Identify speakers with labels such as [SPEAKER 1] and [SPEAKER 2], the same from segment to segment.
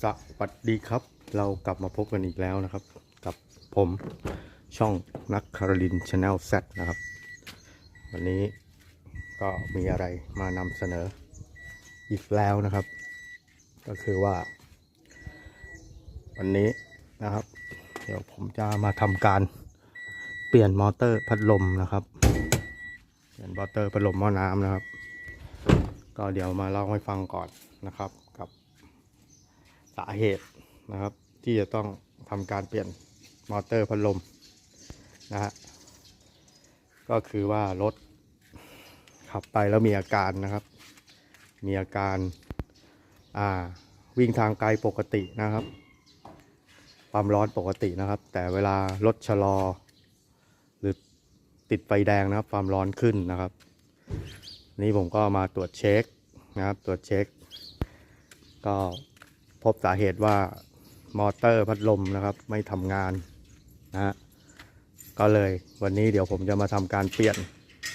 [SPEAKER 1] สวัสดีครับ เรากลับมาพบกันอีกแล้วนะครับ กับผมช่องนักคารลินชาแนลแซนะครับ วันนี้ก็มีอะไรมานำเสนออีกแล้วนะครับ ก็คือว่า วันนี้นะครับ เดี๋ยวผมจะมาทำการเปลี่ยนมอเตอร์พัดลมนะครับ เปลี่ยนมอเตอร์พัดลมหม้อน้ำนะครับ ก็เดี๋ยวมาเล่าให้ฟังก่อนนะครับกับ สาเหตุนะครับ ที่จะต้องทำการเปลี่ยนมอเตอร์พัดลมนะฮะก็คือว่ารถขับไปแล้วมีอาการนะครับ มีอาการอ่าวิ่งทางไกลปกตินะครับความร้อนปกตินะครับ แต่เวลารถชะลอ หรือติดไฟแดงนะครับ ความร้อนขึ้นนะครับ นี่ผมก็มาตรวจเช็คนะครับ ตรวจเช็ค ก็ พบสาเหตุว่ามอเตอร์พัดลมนะครับ ไม่ทำงานนะฮะก็เลยวันนี้เดี๋ยวผมจะมาทำการเปลี่ยน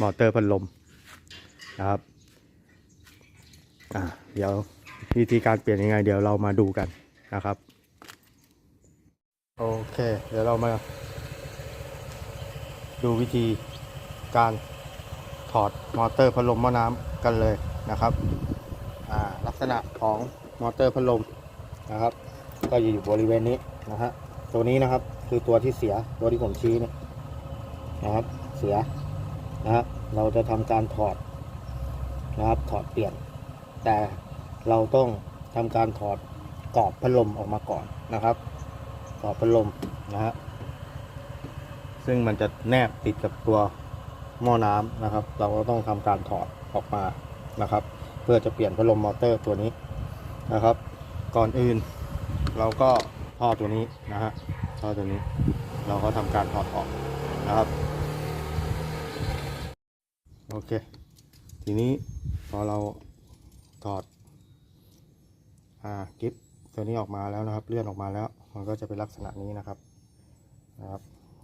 [SPEAKER 1] มอเตอร์พัดลมนะครับอ่าเดี๋ยววิธีการเปลี่ยนยังไง เดี๋ยวเรามาดูกันนะครับ โอเค เดี๋ยวเรามา ดูวิธีการถอดมอเตอร์พัดลมหม้อน้ำกันเลยนะครับอ่าลักษณะของมอเตอร์พัดลม นะครับ ก็จะอยู่บริเวณนี้นะฮะตัวนี้นะครับคือตัวที่เสียตัวที่ผมชี้เนี่ยนะครับเสียนะฮะเราจะทำการถอดนะครับถอดเปลี่ยน แต่เราต้องทำการถอดกรอบพัดลมออกมาก่อนนะครับกรอบพัดลมนะฮะซึ่งมันจะแนบติดกับตัวหม้อน้ำนะครับ เราก็ต้องทำการถอดออกมานะครับ เพื่อจะเปลี่ยนพัดลมมอเตอร์ตัวนี้นะครับ ก่อนอื่น เราก็ท่อตัวนี้นะฮะท่อตัวนี้ เราก็ทำการถอดออกนะครับโอเค ทีนี้พอเราถอดอ่ากิฟตัวนี้ออกมาแล้วนะครับ เลื่อนออกมาแล้ว มันก็จะเป็นลักษณะนี้นะครับนะครับ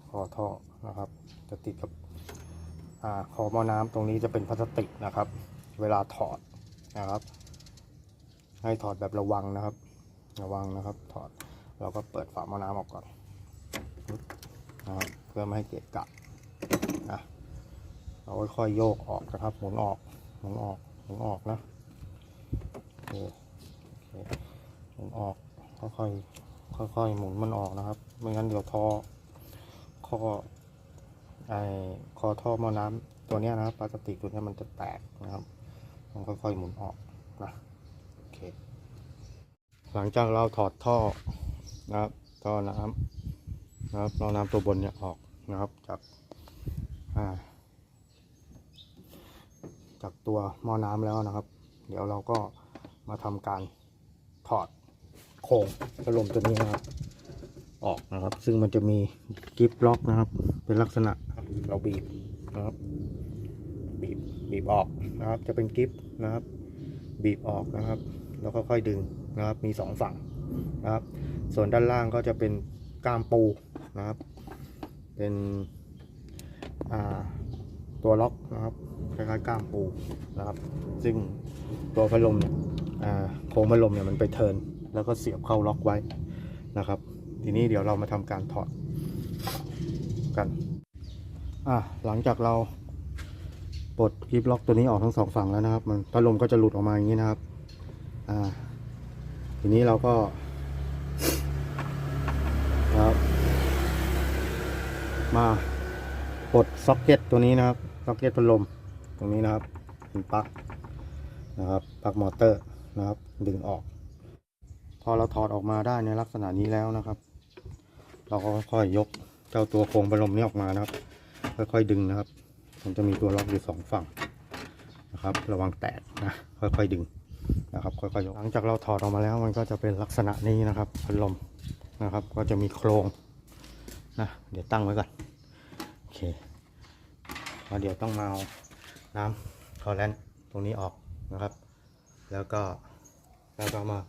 [SPEAKER 1] คอท่อนะครับ จะติดกับอ่าคอหม้อน้ำตรงนี้จะเป็นพลาสติกนะครับ เวลาถอดนะครับ ให้ถอดแบบระวังนะครับ ระวังนะครับ ถอด เราก็เปิดฝาหม้อน้ำออกก่อนนะครับเพื่อไม่ให้เกะกะนะเราค่อยๆโยกออกนะครับ หมุนออก หมุนออก หมุนออกนะโอเคหมุนออก ค่อยๆ ค่อยๆ หมุนมันออกนะครับ ไม่งั้นเดี๋ยวท่อข้อไอคอท่อหม้อน้ำตัวนี้นะครับพลาสติกตัวนี้มันจะแตกนะครับมันค่อยๆหมุนออกนะ หลังจากเราถอดท่อนะครับท่อน้ำนะครับท่อน้ำตัวบนเนี่ยออกนะครับจากาจากตัวหม้อน้ำแล้วนะครับ เดี๋ยวเราก็มาทำการถอดโครงพัดลมตัวนี้นะครับ ออกนะครับ ซึ่งมันจะมีกิฟล็อกนะครับ เป็นลักษณะเราบีบนะครับบีบบีบออกนะครับ จะเป็นกิฟนะครับ บีบออกนะครับ แล้วก็ค่อยดึง นะครับ มีสองฝั่งนะครับ ส่วนด้านล่างก็จะเป็นก้ามปูนะครับ เป็นตัวล็อกนะครับคล้ายๆก้ามปูนะครับ ซึ่งตัวพัดลมเนี่ยโครงพัดลมเนี่ยมันไปเทินแล้วก็เสียบเข้าล็อกไว้นะครับ ทีนี้เดี๋ยวเรามาทำการถอดกันอะหลังจากเราปลดคลิปล็อกตัวนี้ออกทั้งสองฝั่งแล้วนะครับ มันพัดลมก็จะหลุดออกมาอย่างนี้นะครับอ่า ทีนี้เราก็ครับมาปลดซ็อกเก็ตตัวนี้นะครับซ็อกเก็ตพัดลมตรงนี้นะครับเป็นปลั๊กนะครับปลั๊กมอเตอร์นะครับ ดึงออก พอเราถอดออกมาได้ในลักษณะนี้แล้วนะครับ เราก็ค่อยยกเจ้าตัวโครงพัดลมนี้ออกมานะครับ ค่อยๆดึงนะครับ มันจะมีตัวล็อกอยู่สองฝั่งนะครับ ระวังแตกนะค่อยๆดึง นะครับค่อยๆยกหลังจากเราถอดออกมาแล้วมันก็จะเป็นลักษณะนี้นะครับพัดลมนะครับก็จะมีโครงนะเดี๋ยวตั้งไว้ก่อนโอเคแล้วเดี๋ยวต้องมาเอาน้ำคอแลนต์ตรงนี้ออกนะครับ แล้วก็แล้วก็มา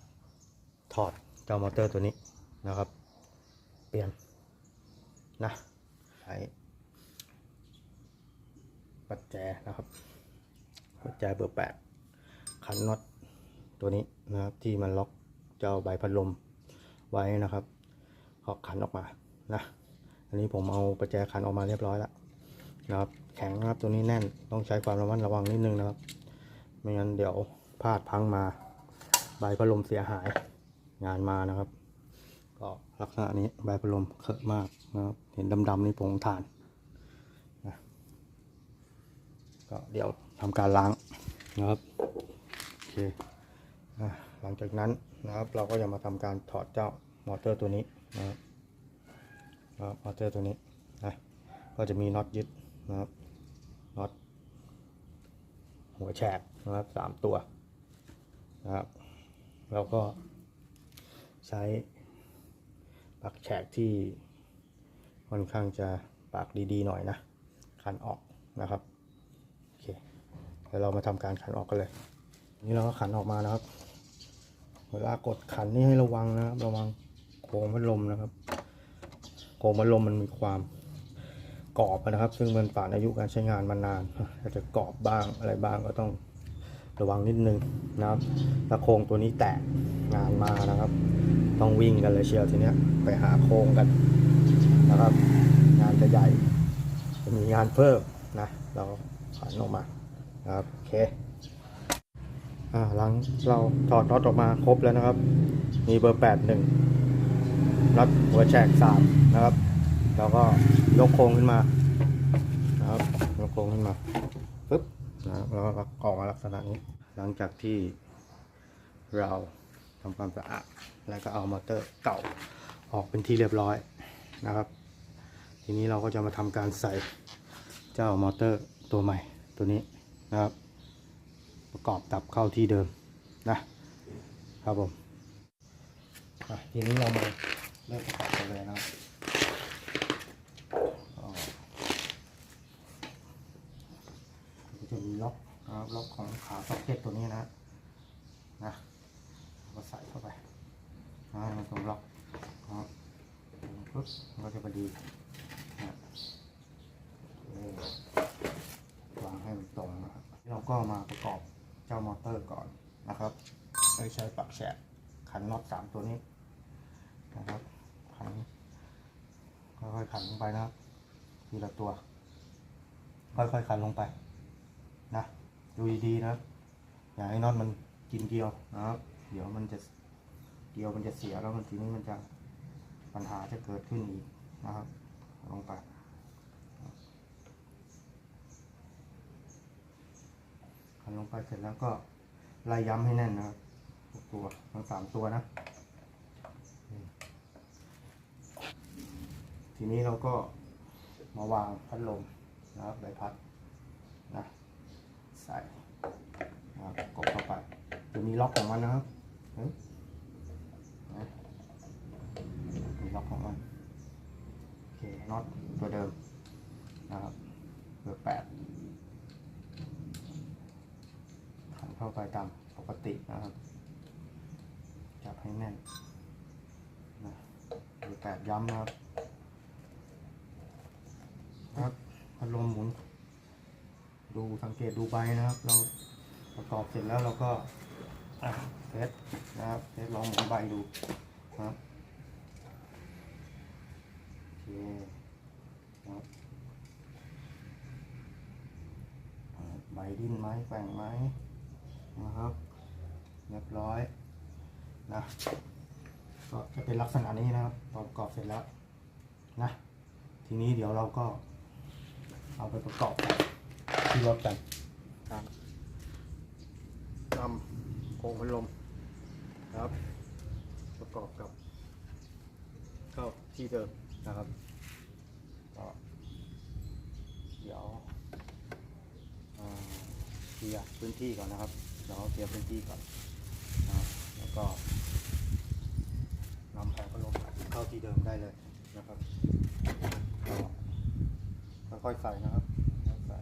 [SPEAKER 1] ถอดเจ้ามอเตอร์ตัวนี้นะครับ เปลี่ยนนะใช้ปัจแจนะครับปัจแจเบอร์แปดขันน็อต ตัวนี้นะครับ ที่มันล็อกเจ้าใบพัดลมไว้นะครับก็ขันออกมานะอันนี้ผมเอาประแจขันออกมาเรียบร้อยแล้วนะครับ แข็งนะครับตัวนี้แน่นต้องใช้ความระมัดระวังนิดนึงนะครับ ไม่งั้นเดี๋ยวพลาดพังมา ใบพัดลมเสียหายงานมานะครับ ก็ลักษณะนี้ใบพัดลมเคอะมากนะครับเห็นดำๆนี่ผงถ่านนะก็เดี๋ยวทำการล้างนะครับโอเค หลังจากนั้นนะครับเราก็จะมาทำการถอดเจ้ามอเตอร์ตัวนี้นะครับมอเตอร์ตัวนี้นะก็จะมีน็อตยึดนะครับน็อตหัวแฉกนะครับสามตัวนะครับแล้วก็ใช้ปักแฉกที่ค่อนข้างจะปากดีๆหน่อยนะขันออกนะครับโอเคเดี๋ยวเรามาทำการขันออกกันเลยนี่เราก็ขันออกมานะครับ เวลากดขันนี่ให้ระวังนะครับ ระวังโค้งพัดลมนะครับ โค้งพัดลมมันมีความกรอบนะครับ ซึ่งมันผ่านอายุการใช้งานมานานอาจจะกรอบบ้างอะไรบ้างก็ต้องระวังนิดนึงนะครับถ้าโค้งตัวนี้แตกงานมานะครับ ต้องวิ่งกันเลยเชียวทีเนี้ยไปหาโค้งกันนะครับ งานจะใหญ่จะมีงานเพิ่มนะ เราขันออกมานะครับโอเค หลังเราถอดน็อตออกมาครบแล้วนะครับ มีเบอร์แปดหนึ่งน็อตหัวแฉกสามนะครับ เราก็ยกโครงขึ้นมานะครับยกโครงขึ้นมาปึ๊บนะครับแล้วก็ออกมาลักษณะนี้ หลังจากที่เราทำความสะอาดแล้วก็เอามอเตอร์เก่าออกเป็นที่เรียบร้อยนะครับ ทีนี้เราก็จะมาทำการใส่เจ้ามอเตอร์ตัวใหม่ตัวนี้นะครับ ประกอบกลับเข้าที่เดิมนะครับผมทีนี้เรามาเริ่มประกอบกันเลยนะครับจะมีล็อกนะครับล็อกของขาซ็อกเก็ตตัวนี้นะนะก็ใส่เข้าไปนะมันตรงล็อกนะครับปุ๊บมันก็จะพอดีนะวางให้มันตรงนะครับเราก็มาประกอบ เจ้ามอเตอร์ก่อนนะครับโดยใช้ปักแฉกขันน็อตสามตัวนี้นะครับขันค่อยๆขันลงไปนะทีละตัว ค่อยๆขันลงไปนะดูดีๆนะอย่าให้น็อตมันกินเกลียวนะครับ เดี๋ยวมันจะเกลียวมันจะเสียแล้วมันทีนี้มันจะปัญหาจะเกิดขึ้นอีกนะครับลงไป ขันลงไปเสร็จแล้วก็ล่ย้ำให้แน่นนะครับทุกตัวทั้งสามตัวนะ ทีนี้เราก็มาวางพัดลมนะครับใบพัดนะใส่นะครับกดเข้าไปจะมีล็อกของมันนะครับเห็นนะมีล็อกของมันโอเคน็อตตัวเดิมนะครับเบอร์แปด ขันเข้าไปตามปกตินะครับ จับให้แน่นนะหรือแปดย้ำนะครับครับพัดลมหมุน ดูสังเกตดูใบนะครับ เราประกอบเสร็จแล้วเราก็เทสนะครับเทสลองหมุนใบดูนะครับโอเคนะครับใบดิ้นไหมแกว่งไหมนะครับเรียบร้อย นะก็จะเป็นลักษณะนี้นะครับพอประกอบเสร็จแล้วนะทีนี้เดี๋ยวเราก็ เอาไปประกอบที่รถกันครับนำโครงพัดลมนะครับ ประกอบกับ เข้าที่เดิมนะครับก็เดี๋ยวอ่าเคลียร์พื้นที่ก่อนนะครับเราเคลียร์พื้นที่ก่อนนะครับแล้วก็นำแผงพัดลม เข้าที่เดิมได้เลยนะครับค่อยๆใส่นะครับใส่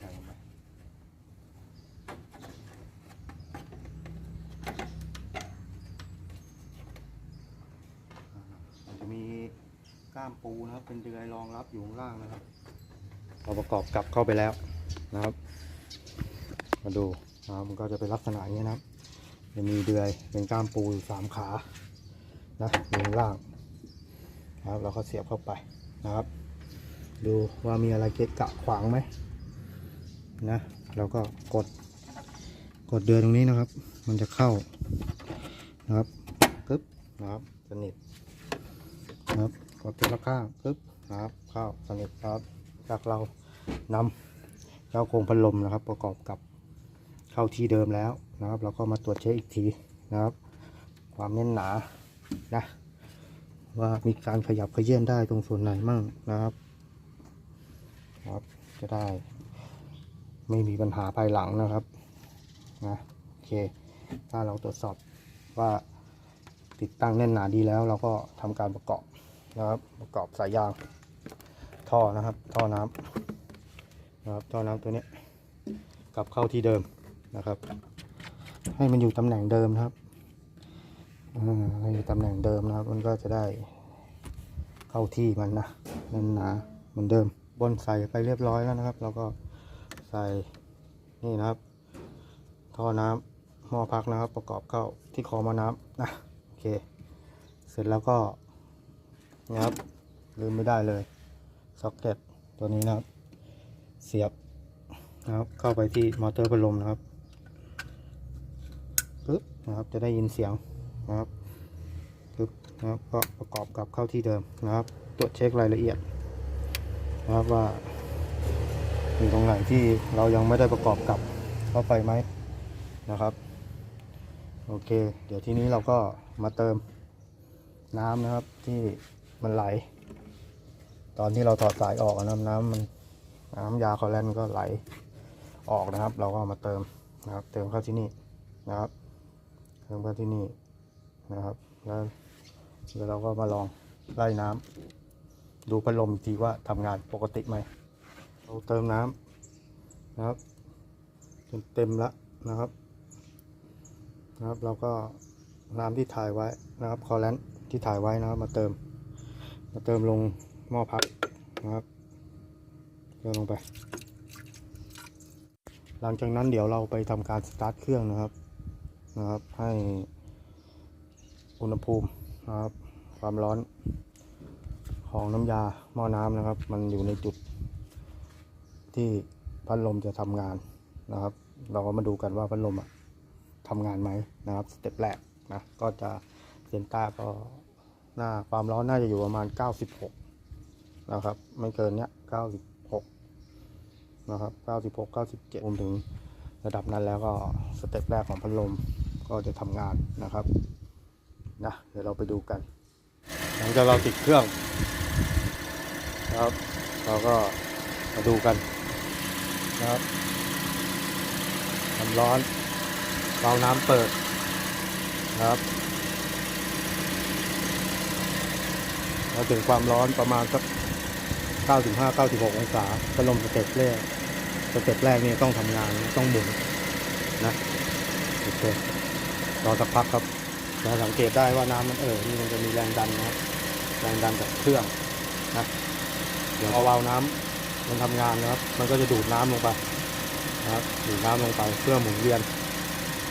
[SPEAKER 1] ใส่ลงไปจะมีก้ามปูนะครับ เป็นเดือยรองรับอยู่ข้างล่างนะครับเราประกอบกลับเข้าไปแล้วนะครับ มาดูนะครับมันก็จะเป็นลักษณะอย่างนี้นะครับ จะมีเดือยเป็นก้ามปูอยู่สามขานะอยู่งล่างนะครับเราก็เสียบเข้าไปนะครับ ดูว่ามีอะไรเกะกะขวางไหมนะเราก็กดกดเดือยตรงนี้นะครับ มันจะเข้านะครับปึ๊บนะครับสนิทนะครับกดทีละข้างปึ๊บนะครับเข้าสนิทครับจากเรานำเจ้าโครงพัดลมนะครับ ประกอบกับ เข้าที่เดิมแล้วนะครับ เราก็มาตรวจเช็คอีกทีนะครับ ความแน่นหนานะว่ามีการขยับขยื่นได้ตรงส่วนไหนมั่งนะครับครับ จะได้ ไม่มีปัญหาภายหลังนะครับนะโอเค ถ้าเราตรวจสอบว่าติดตั้งแน่นหนาดีแล้ว เราก็ทำการประกอบนะครับ ประกอบสายยางท่อนะครับ ท่อน้ำนะครับท่อน้ำตัวนี้กลับเข้าที่เดิม นะครับ ให้มันอยู่ตำแหน่งเดิมนะครับให้อยู่ตำแหน่งเดิมนะครับ มันก็จะได้เข้าที่มันนะแน่นหนาเหมือนเดิมบนใส่ไปเรียบร้อยแล้วนะครับ เราก็ใส่นี่นะครับ ท่อน้ำหม้อพักนะครับ ประกอบเข้าที่คอม้อน้ำนะโอเค เสร็จแล้วก็นะครับลืมไม่ได้เลยซ็อกเก็ตตัวนี้นะครับ เสียบนะครับเข้าไปที่มอเตอร์พัดลมนะครับ นะครับ จะได้ยินเสียงนะครับปึ๊บนะครับก็ประกอบกับเข้าที่เดิมนะครับ ตรวจเช็ครายละเอียดนะครับว่ามีตรงไหนที่เรายังไม่ได้ประกอบกับเข้าไปไหมนะครับ โอเค เดี๋ยวทีนี้เราก็มาเติมน้ำนะครับที่มันไหล ตอนที่เราถอดสายออกน้ำน้ำมันน้ำยาคลอแรนก็ไหลออกนะครับ เราก็มาเติมนะครับ เติมเข้าที่นี่นะครับ เติมเข้าที่นี่นะครับ แล้วเดี๋ยวเราก็มาลองไล่น้ำดูพัดลมทีว่าทำงานปกติไหมเราเติมน้ำนะครับจนเต็มแล้วนะครับนะครับเราก็น้ำที่ถ่ายไว้นะครับคอแลนที่ถ่ายไว้นะครับ มาเติม มาเติมลงหม้อพักนะครับเติมลงไป หลังจากนั้นเดี๋ยวเราไปทำการสตาร์ทเครื่องนะครับ นะครับ ให้อุณหภูมินะครับ ความร้อนของน้ำยาหม้อน้ำนะครับ มันอยู่ในจุดที่พัดลมจะทำงานนะครับ เราก็มาดูกันว่าพัดลมอะทำงานไหมนะครับสเต็ปแรกนะก็จะเซนต้าก็หน้าความร้อนน่าจะอยู่ประมาณ 96 นะครับ ไม่เกินเนี้ย96 นะครับ 96 97รวมถึงระดับนั้นแล้วก็สเต็ปแรกของพัดลม ก็จะทำงานนะครับนะเดี๋ยวเราไปดูกัน หลังจากเราติดเครื่องนะครับ เราก็มาดูกันนะครับความร้อนเบาน้ำเปิดนะครับเราถึงความร้อนประมาณสัก 95 96 องศาพัดลมสเต็ปแรกสเต็ปแรกนี่ต้องทำงานต้องหมุนนะโอเค รอสักพักครับจะสังเกตได้ว่าน้ำมันเอ่อนี่มันจะมีแรงดันนะครับแรงดันจากเครื่องนะเดี๋ยวพอวาล์วน้ำมันทำงานนะครับ มันก็จะดูดน้ำลงไปนะครับดูดน้ำลงไปเพื่อหมุนเวียน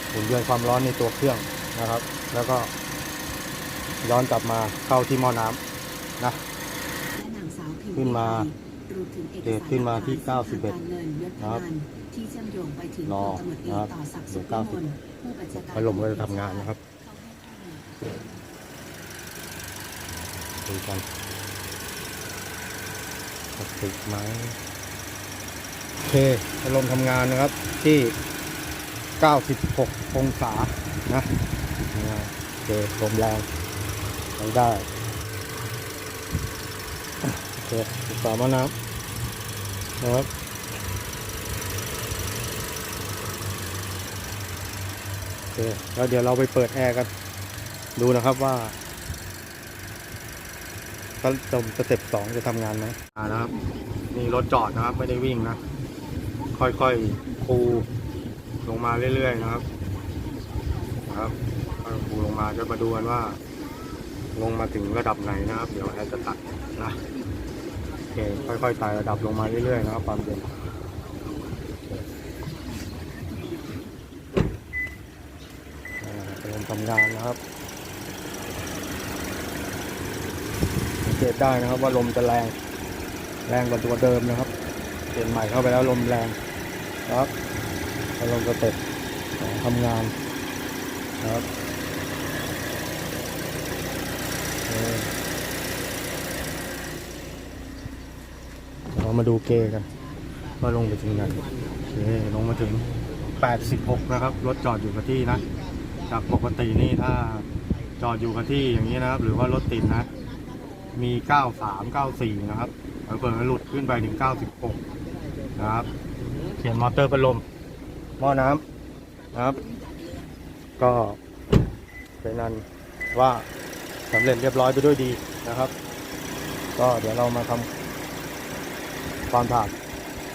[SPEAKER 1] หมุนเวียนความร้อนในตัวเครื่องนะครับ แล้วก็ย้อนกลับมาเข้าที่หม้อน้ำนะขึ้นมา เดทขึ้นมาที่ 91นะครับ
[SPEAKER 2] ที่เชื่อมโยงไปถึง
[SPEAKER 1] รอ
[SPEAKER 2] พลตำรวจเอก
[SPEAKER 1] นะครับ
[SPEAKER 2] ต่อศักดิ์
[SPEAKER 1] เดี๋
[SPEAKER 2] สุ
[SPEAKER 1] ยว
[SPEAKER 2] ข
[SPEAKER 1] 90
[SPEAKER 2] วิมลผู้บัญชาการ
[SPEAKER 1] พัดลมก็จะทำงานนะครับดูกันติดไหมโอเคพัดลมทำงานนะครับที่ 96 องศานะนะโอเคลมแรงใช้ได้โอ เคติดต่อมาน้ำนะครับโอเคแล้วเดี๋ยวเราไปเปิดแอร์กัน ดูนะครับว่าพัดลมสเต็ปสองจะทำงานไหมอ่านะครับนี่รถจอดนะครับ ไม่ได้วิ่งนะ ค่อยๆคูลงมาเรื่อยๆนะครับนะครับคูลงมาจะมาดูกันว่า ลงมาถึงระดับไหนนะครับ เดี๋ยวแอร์จะตัดนะ คค่อยๆไต่ระดับลงมาเรื่อยๆนะครับความเย็นเป็นทำงานนะครับสังเกตได้นะครับว่าลมจะแรงแรงกว่าตัวเดิมนะครับ เปลี่ยนใหม่เข้าไปแล้วลมแรงครับแล้วลมกระเต็ดทำงานนะครับ มาดูเกกันว่าลงไปถึงไหนโอเคลงมาถึง 86 นะครับ รถจอดอยู่กับที่นะ จากปกตินี่ถ้าจอดอยู่กับที่อย่างนี้นะครับ หรือว่ารถติดนะ มี 93 94 นะครับเปิดหลุดขึ้นไปถึง 96 นะครับ เขียนมอเตอร์พัดลมหม้อน้ำนะครับ ก็เป็นนั้นว่าสำเร็จเรียบร้อยไปด้วยดีนะครับ ก็เดี๋ยวเรามาทำ ความสะอาด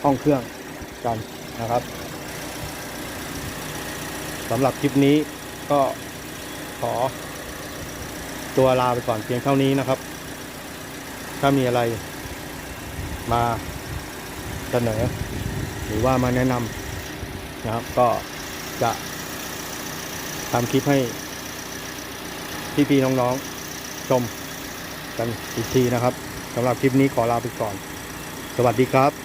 [SPEAKER 1] ห้องเครื่องกันนะครับสำหรับคลิปนี้ก็ขอ ตัวลาไปก่อนเพียงเท่านี้นะครับ ถ้ามีอะไรมาเสนอ หรือว่ามาแนะนำนะครับ ก็จะทำคลิปให้พี่ๆน้องๆชมกันอีกทีนะครับสำหรับคลิปนี้ขอลาไปก่อน สวัสดีครับ